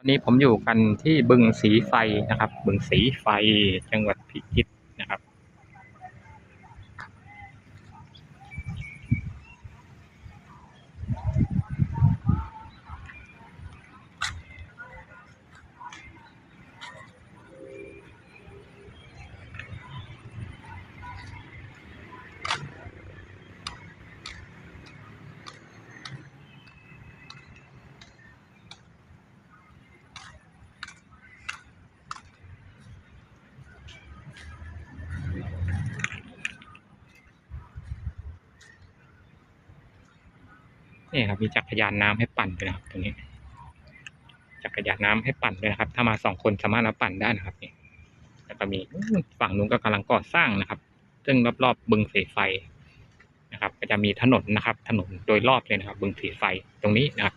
วันนี้ผมอยู่กันที่บึงสีไฟนะครับ บึงสีไฟจังหวัดพิจิตร นี่ครับ มีจักรยานน้ำให้ปั่นด้วยนะครับตรงนี้ จักรยานน้ำให้ปั่นด้วยนะครับ ถ้ามาสองคนสามารถมาปั่นได้นะครับนี่แล้วก็มีฝั่งนู้นก็กำลังก่อสร้างนะครับ ซึ่งรอบๆบึงสีไฟนะครับ ก็จะมีถนนนะครับ ถนนโดยรอบเลยนะครับ บึงสีไฟตรงนี้นะครับ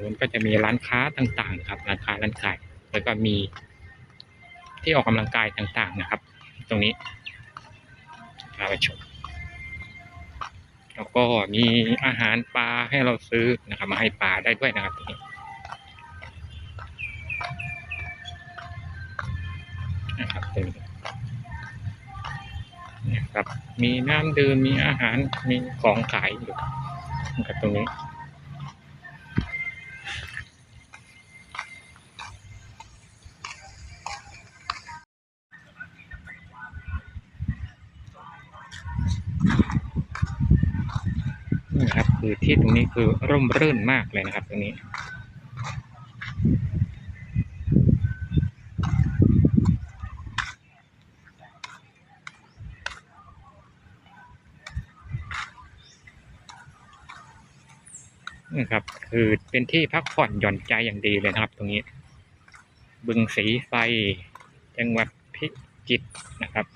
นู้นก็จะมีร้านค้าต่างๆนะครับ ร้านค้าร้านขายแล้วก็มี ที่ออกกำลังกายต่างๆนะครับ ตรงนี้พาไปชมแล้วก็มีอาหารปลาให้เราซื้อนะครับ มาให้ปลาได้ด้วยนะครับตรงนี้นะครับตรงนี้นะครับ มีน้ำดื่มมีอาหารมีของขายอยู่นะครับตรงนี้ คือที่ตรงนี้คือร่มรื่นมากเลยนะครับ ตรงนี้นี่ครับ คือเป็นที่พักผ่อนหย่อนใจอย่างดีเลยนะครับ ตรงนี้ บึงสีไฟจังหวัดพิจิตรนะครับ